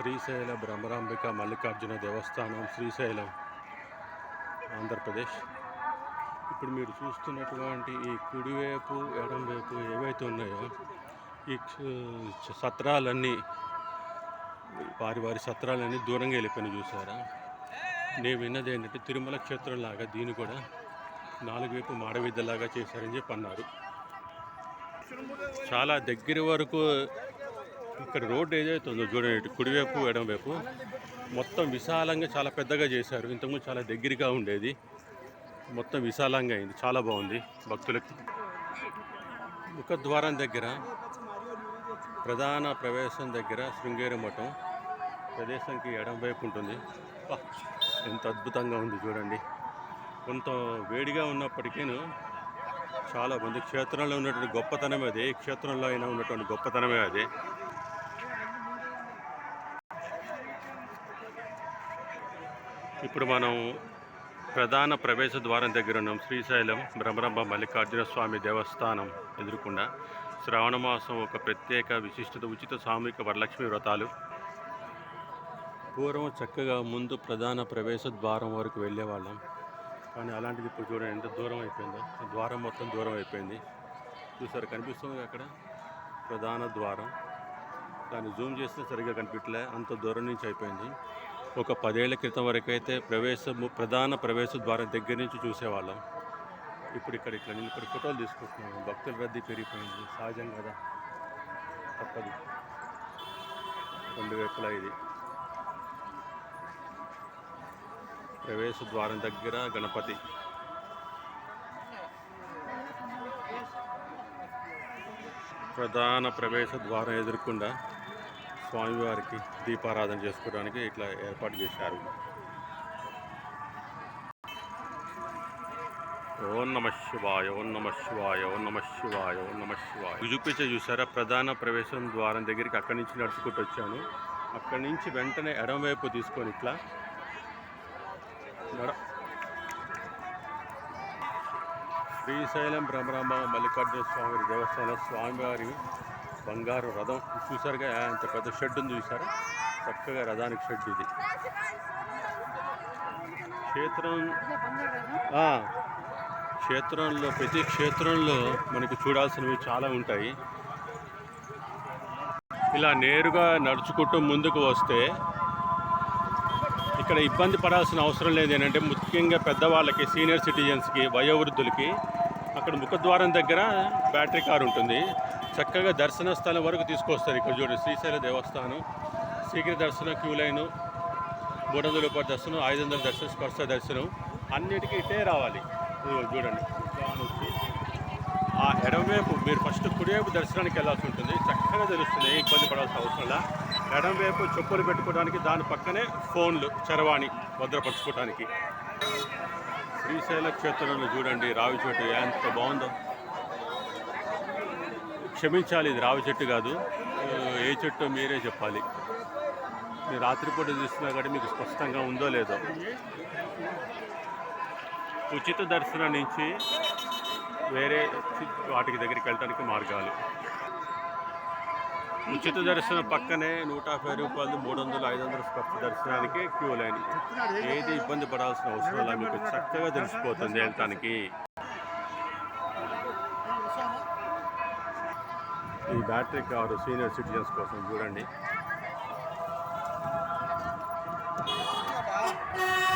శ్రీశైల భ్రమరాంబిక మల్లికార్జున దేవస్థానం శ్రీశైలం ఆంధ్రప్రదేశ్. ఇప్పుడు మీరు చూస్తున్నటువంటి ఈ కుడివైపు ఎడంవైపు ఏవైతే ఉన్నాయో ఈ సత్రాలన్నీ వారి వారి సత్రాలన్నీ దూరంగా వెళ్ళిపోయిన చూసారా? నేను విన్నది ఏంటంటే తిరుమల క్షేత్రంలాగా దీన్ని కూడా నాలుగు వైపు మాడవిద్యలాగా చేశారని చెప్పి అన్నారు. చాలా దగ్గర వరకు ఇక్కడ రోడ్డు ఏదైతే ఉందో చూడండి కుడివైపు ఎడమవైపు మొత్తం విశాలంగా చాలా పెద్దగా చేశారు. ఇంతకుముందు చాలా దగ్గరగా ఉండేది. మొత్తం విశాలంగా అయింది చాలా బాగుంది భక్తులకి. ముఖద్వారం దగ్గర ప్రధాన ప్రవేశం దగ్గర శృంగేరి మఠం. ప్రదేశంకి ఎడమవైపు ఉంటుంది. ఎంత అద్భుతంగా ఉంది చూడండి. కొంత వేడిగా ఉన్నప్పటికీను చాలా మంది క్షేత్రంలో ఉన్నటువంటి గొప్పతనమే అదే. ఏ క్షేత్రంలో అయినా ఉన్నటువంటి గొప్పతనమే అదే. ఇప్పుడు మనం ప్రధాన ప్రవేశ ద్వారం దగ్గర ఉన్నాం. శ్రీశైలం భ్రమరంభ మల్లికార్జున స్వామి దేవస్థానం ఎదురుకుండా శ్రావణ మాసం ఒక ప్రత్యేక విశిష్టత ఉచిత సామూహిక వరలక్ష్మి వ్రతాలు. పూర్వం చక్కగా ముందు ప్రధాన ప్రవేశ ద్వారం వరకు వెళ్ళేవాళ్ళం. కానీ అలాంటిది ఇప్పుడు చూడండి ఎంత దూరం అయిపోయిందో. ద్వారం మొత్తం దూరం అయిపోయింది. చూసారు కనిపిస్తుంది అక్కడ? ప్రధాన ద్వారం. దాన్ని జూమ్ చేస్తే సరిగ్గా కనిపించలే అంత దూరం నుంచి అయిపోయింది. ఒక పదేళ్ళ క్రితం వరకైతే ప్రవేశం ప్రవేశము ప్రధాన ప్రవేశ ద్వారం దగ్గర నుంచి చూసేవాళ్ళం. ఇప్పుడు ఇక్కడ ఇట్లా నిలబడి ఫోటోలు తీసుకుంటున్నాను భక్తుల రద్దీ పెరిగిపోయింది. సహజం కదా? తప్పదు. రెండు వైపులా ఇది. ప్రవేశ ద్వారం దగ్గర గణపతి. ప్రధాన ప్రవేశ ద్వారం ఎదుర్కొండా స్వామివారికి దీపారాధన చేసుకోవడానికి ఇట్లా ఏర్పాటు చేశారు. ఓం నమ శివాయ ఓం నమ శివాయ ఓం నమ శివాయ ఓం నమ శివాయ. చూపించే చూసారా? ప్రధాన ప్రవేశం ద్వారం దగ్గరికి అక్కడి నుంచి నడుచుకుంటూ వచ్చాను. అక్కడి నుంచి వెంటనే ఎడమవైపు తీసుకొని ఇట్లా నడ శ్రీశైలం భ్రమరాంబ మల్లికార్జున స్వామి దేవస్థానం స్వామివారి బంగారు రథం. చూసారుగా ఇంత పెద్ద షెడ్ ఉంది చూసారా? చక్కగా రథానికి షెడ్ ఇది. క్షేత్రం క్షేత్రంలో ప్రతి క్షేత్రంలో మనకి చూడాల్సినవి చాలా ఉంటాయి. ఇలా నేరుగా నడుచుకుంటూ ముందుకు వస్తే ఇక్కడ ఇబ్బంది పడాల్సిన అవసరం లేదు ఏంటంటే ముఖ్యంగా పెద్దవాళ్ళకి సీనియర్ సిటిజన్స్కి వయోవృద్ధులకి అక్కడ ముఖద్వారం దగ్గర బ్యాటరీ కార్ ఉంటుంది. చక్కగా దర్శన స్థలం వరకు తీసుకొస్తారు ఇక్కడ చూడండి. శ్రీశైల దేవస్థానం శీఘ్ర దర్శనం క్యూ లైను మూడు వందల రూపాయల దర్శనం ఐదు వందల దర్శనం స్పర్శ దర్శనం అన్నిటికీ ఇటే రావాలి. చూడండి. ఆ ఎడమవైపు మీరు ఫస్ట్ కుడివైపు దర్శనానికి వెళ్ళాల్సి ఉంటుంది. చక్కగా తెలుస్తుంది ఏ ఇబ్బంది పడాల్సిన అవసరం ఎడమవైపు చెప్పులు పెట్టుకోవడానికి దాని పక్కనే ఫోన్లు చరవాణి భద్రపరచుకోవడానికి. శ్రీశైల క్షేత్రంలో చూడండి రావి ఎంత బాగుందో. క్షమించాలి ఇది రావి చెట్టు కాదు. ఏ చెట్టు మీరే చెప్పాలి. మీరు రాత్రిపూట చూస్తున్నా కానీ మీకు స్పష్టంగా ఉందో లేదో. ఉచిత దర్శనం నుంచి వేరే వాటికి దగ్గరికి వెళ్ళడానికి మార్గాలు. ఉచిత దర్శనం పక్కనే నూట యాభై రూపాయలు మూడు వందలు ఐదు వందల ఖర్చు దర్శనానికి క్యూ లైన్. ఏది ఇబ్బంది పడాల్సిన అవసరం లేదు మీకు చక్కగా తెలిసిపోతుంది వెళ్ళటానికి. ఈ బ్యాటరీ కారు సీనియర్ సిటిజన్స్ కోసం చూడండి.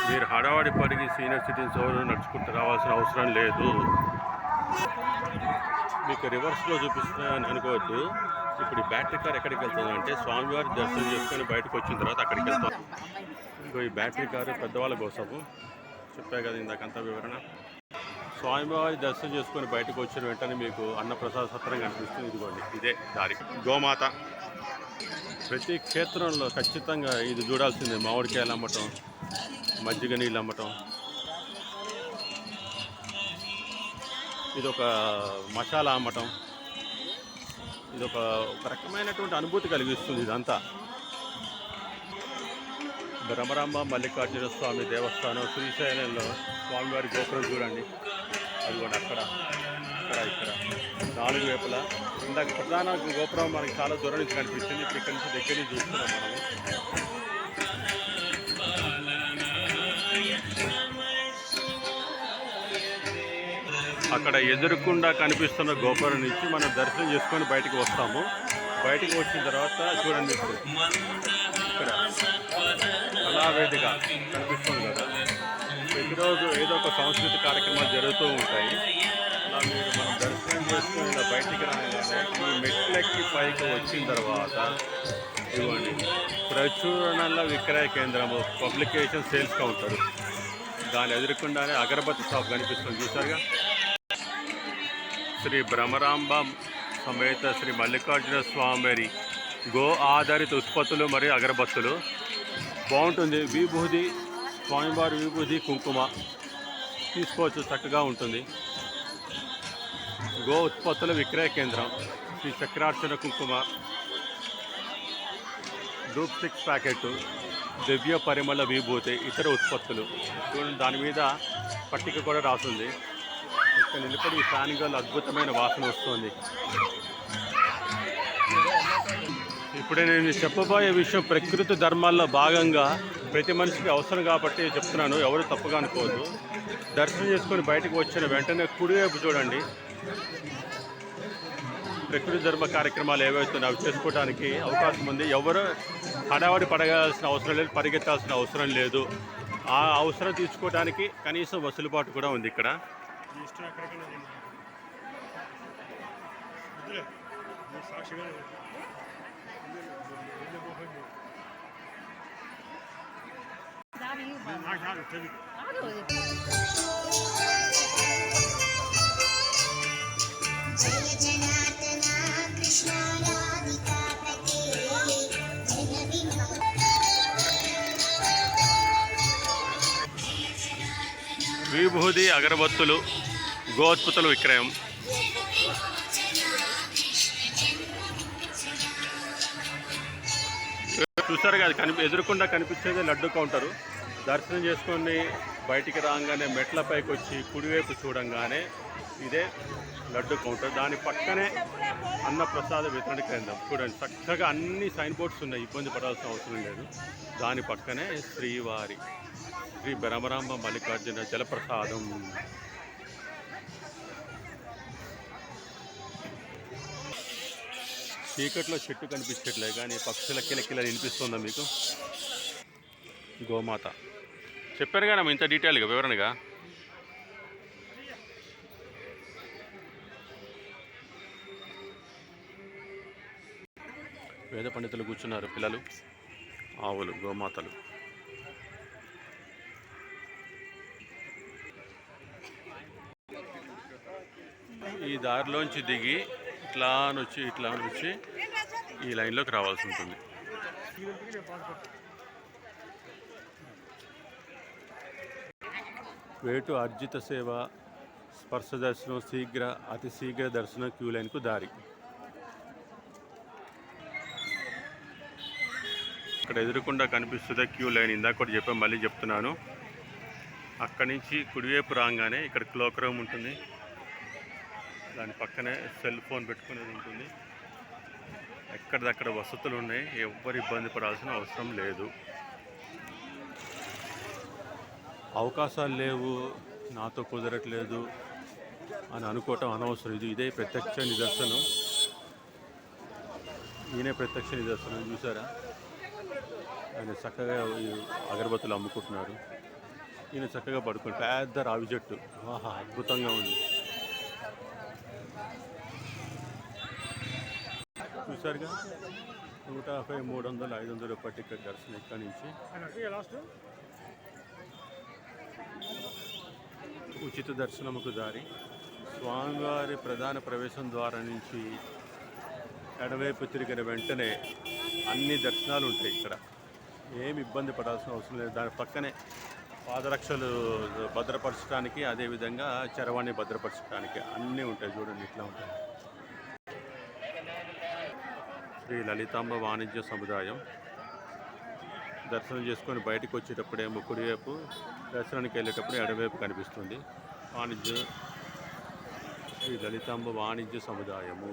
మీరు హడావాడి పడిగి సీనియర్ సిటిజన్స్ ఎవరు నడుచుకుంటూ రావాల్సిన అవసరం లేదు. మీకు రివర్స్లో చూపిస్తున్నాయని అనుకోవద్దు. ఇప్పుడు ఈ బ్యాటరీ కార్ ఎక్కడికి వెళ్తుంది అంటే స్వామివారి దర్శనం చేసుకొని బయటకు వచ్చిన తర్వాత అక్కడికి వెళ్తాం. ఇంకో ఈ బ్యాటరీ కారు పెద్దవాళ్ళ కోసము. చెప్పా కదా ఇందాకంతా వివరణ. స్వామివారి దర్శనం చేసుకొని బయటకు వచ్చిన వెంటనే మీకు అన్నప్రసాద సత్రం కనిపిస్తుంది. ఇదిగోండి ఇదే దారి. గోమాత. ప్రతి క్షేత్రంలో ఖచ్చితంగా ఇది చూడాల్సిందే. మామిడికాయలు అమ్మటం మజ్జిగ నీళ్ళు అమ్మటం. ఇది ఒక మసాలా అమ్మటం. ఇది ఒక ఒక రకమైనటువంటి అనుభూతి కలిగిస్తుంది ఇదంతా. భ్రమరాంబ మల్లికార్జున స్వామి దేవస్థానం శ్రీశైలంలో స్వామివారి గోపురం చూడండి. అది కూడా అక్కడ ఇక్కడ. ఇక్కడ నాలుగు వైపులా. ఇందాక ప్రధాన గోపురం మనకి చాలా దూరం నుంచి కనిపిస్తుంది. ఇప్పుడు ఇక్కడ నుంచి దగ్గర నుంచి చూస్తున్నాం మనం. అక్కడ ఎదురకుండా కనిపిస్తున్న గోపురం నుంచి మనం దర్శనం చేసుకొని బయటకు వస్తాము. బయటకు వచ్చిన తర్వాత చూడండి ఇక్కడ. కళావేదిక కనిపిస్తుంది కదా. ఏదో ఒక సాంస్కృతిక కార్యక్రమాలు జరుగుతూ ఉంటాయి. అలా మీరు మనం దర్శనం చేసుకుని ఇలా బయటికి రాగానే ఈ మెట్లెక్కి పైకి వచ్చిన తర్వాత ఇవ్వండి. ప్రచురణల విక్రయ కేంద్రము పబ్లికేషన్ సేల్స్ కౌంటర్. దాని ఎదుర్కొండానే అగరబత్తి షాప్ కనిపిస్తుంది. చూసారుగా శ్రీ భ్రమరాంబ సమేత శ్రీ మల్లికార్జున స్వామి గో ఆధారిత ఉత్పత్తులు మరియు అగరబత్తులు. బాగుంటుంది. విభూది స్వామివారి విభూది కుంకుమ. తీసుకోవచ్చు చక్కగా ఉంటుంది. గో ఉత్పత్తుల విక్రయ కేంద్రం శ్రీ చక్రార్చన కుంకుమ డూప్ సిక్స్ ప్యాకెట్ దివ్య పరిమళ విభూతి ఇతర ఉత్పత్తులు. చూడండి దాని మీద పట్టిక కూడా రాస్తుంది ఇక్కడ నిలబడి ఫ్యాన్ అద్భుతమైన వాసన వస్తుంది. ఇప్పుడు నేను చెప్పబోయే విషయం ప్రకృతి ధర్మాల్లో భాగంగా ప్రతి మనిషికి అవసరం కాబట్టి చెప్తున్నాను. ఎవరు తప్పుగా అనుకోవద్దు. దర్శనం చేసుకొని బయటకు వచ్చిన వెంటనే కుడివైపు చూడండి. ప్రకృతి ధర్మ కార్యక్రమాలు ఏవైతున్నాయో అవి చేసుకోవడానికి అవకాశం ఉంది. ఎవరు హడావడి పడగాల్సిన అవసరం లేదు పరిగెత్తాల్సిన అవసరం లేదు. ఆ అవసరం తీసుకోవడానికి కనీసం వసూలుబాటు కూడా ఉంది ఇక్కడ. సాక్షిగా విభూది అగరబత్తులు గోత్పతుల విక్రయం. చూసారు కదా కనిపి ఎదురుకుండా కనిపించేది లడ్డు కౌంటరు. దర్శనం చేసుకొని బయటికి రాగానే మెట్లపైకి వచ్చి కుడివైపు చూడంగానే ఇదే లడ్డు కౌంటర్. దాని పక్కనే అన్నప్రసాద వితరణ కేంద్రం. చూడండి చక్కగా అన్ని సైన్ బోర్డ్స్ ఉన్నాయి ఇబ్బంది పడాల్సిన అవసరం లేదు. దాని పక్కనే శ్రీవారి శ్రీ బ్రహ్మరాంబ మల్లికార్జున జలప్రసాదం. చీకట్లో చెట్టు కనిపించట్లే కానీ పక్షుల కిలకిల వినిపిస్తుందా మీకు? గోమాత. చెప్పారు కదా ఇంత డీటెయిల్గా వివరణగా. వేద పండితులు కూర్చున్నారు. పిల్లలు? ఆవులు గోమాతలు. ఈ దారిలోంచి దిగి ఇట్లా వచ్చి ఇట్లా వచ్చి ఈ లైన్లోకి రావాల్సి ఉంటుంది. వేటు అర్జిత సేవ స్పర్శ దర్శనం శీఘ్ర అతి శీఘ్ర దర్శనం క్యూ లైన్కు దారి. ఇక్కడ ఎదురుకుండా కనిపిస్తుంది క్యూ లైన్ ఇందాక కూడా చెప్పాను మళ్ళీ చెప్తున్నాను. అక్కడి నుంచి కుడివైపు రాగానే ఇక్కడ క్లోక్ రూమ్ ఉంటుంది. దాని పక్కనే సెల్ ఫోన్ పెట్టుకునేది ఉంటుంది. ఎక్కడిదక్కడ వసతులు ఉన్నాయి ఎవ్వరు ఇబ్బంది పడాల్సిన అవసరం లేదు. అవకాశాలు లేవు నాతో కుదరట్లేదు అని అనుకోవటం అనవసరం. ఇది ఇదే ప్రత్యక్ష నిదర్శనం. ఈయనే ప్రత్యక్ష నిదర్శనం చూసారా ఆయన చక్కగా అగరబత్తులు అమ్ముకుంటున్నారు. ఈయన చక్కగా పడుకుని పెద్ద రావి చెట్టు. ఆహా అద్భుతంగా ఉంది. చూసారుగా నూట యాభై మూడు వందలు ఐదు వందలు రూపాయలు టికెట్ దర్శనం ఇక్కడి నుంచి ఉచిత దర్శనముకు దారి. స్వామివారి ప్రధాన ప్రవేశం ద్వారా నుంచి ఎడవైపు తిరిగిన వెంటనే అన్ని దర్శనాలు ఉంటాయి ఇక్కడ. ఏమి ఇబ్బంది పడాల్సిన అవసరం లేదు. దాని పక్కనే పాదరక్షలు భద్రపరచడానికి అదేవిధంగా చరవాణి భద్రపరచడానికి అన్నీ ఉంటాయి చూడండి ఇట్లా ఉంటాయి. శ్రీ లలితాంబ వాణిజ్య సముదాయం. దర్శనం చేసుకొని బయటకు వచ్చేటప్పుడేమో కుడివైపు దర్శనానికి వెళ్ళేటప్పుడు ఎడవైపు కనిపిస్తుంది. వాణిజ్య శ్రీ లలితాంబ వాణిజ్య సముదాయము.